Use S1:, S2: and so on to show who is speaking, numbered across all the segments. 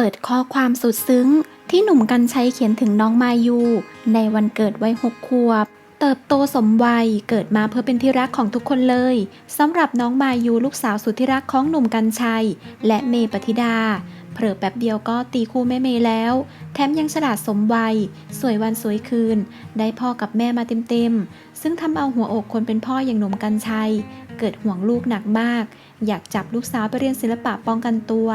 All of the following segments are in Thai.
S1: เปิดข้อความสุดซึ้ง ที่หนุ่มกัญชัยเขียนถึงน้องมายู ในวันเกิดวัยหกขวบ เติบโตสมวัยเกิดมาเพื่อเป็นที่รักของทุกคนเลยสำหรับน้องมายูลูกสาวสุดที่รักของหนุ่มกัญชัย และเมย์ปฏิดาเผลอแป๊บเดียวก็ตีคู่แม่เมย์แล้ว แถมยังฉลาดสมวัย สวยวันสวยคืน ได้พ่อกับแม่มาเต็มๆ ซึ่งทำเอาหัวอกคนเป็นพ่ออย่างหนุ่มกัญชัย เกิดห่วงลูกหนักมาก อยากจับลูกสาวไปเรียนศิลปะป้องกันตัว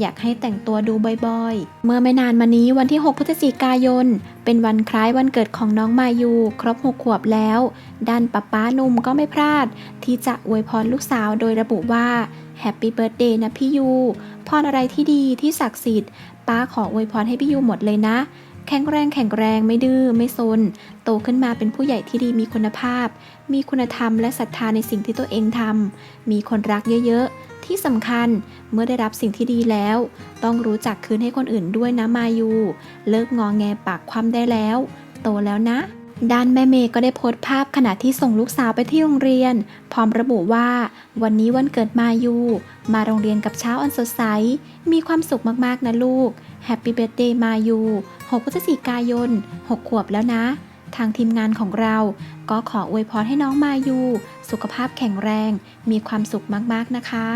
S1: อยากให้แต่งตัวดูบ่อยๆ เมื่อไม่นานมานี้วันที่ 6 พฤศจิกายน เป็นวันคล้ายวันเกิดของน้องมายู ครบ6ขวบแล้ว ด้านป้าป้าหนุ่มก็ไม่พลาด ที่จะอวยพรลูกสาวโดยระบุว่าแฮปปี้เบิร์ดเดย์นะพี่ยูพรอะไรที่ดีที่ศักดิ์สิทธิ์ ป้าขออวยพรให้พี่ยูหมดเลยนะ แข็งแรงแข็งแรงไม่ดื้อไม่ซน โตขึ้นมาเป็นผู้ใหญ่ที่ดีมีคุณภาพ มีคุณธรรมและศรัทธาในสิ่งที่ตัวเองทำมีคนรักเยอะๆ ที่สำคัญเมื่อได้รับสิ่งที่ดีแล้ว ต้องรู้จักคืนให้คนอื่นด้วยนะมายู เลิกงอแงปากคว่ำได้แล้ว โตแล้วนะด้านแม่เมย์ก็ได้โพสต์ภาพขณะที่ส่งลูกสาวไปที่โรงเรียน พร้อมระบุว่า วันนี้วันเกิดมายู มาโรงเรียนกับเช้าอันสดใส มีความสุขมากๆนะลูกแฮปปี้เบ t ร์ a เดย์มายู6พฤศจิกายน 6 ขวบแล้วนะ ทางทีมงานของเรา ก็ขออวยพรให้น้องมายูสุขภาพแข็งแรง มีความสุขมากๆนะคะ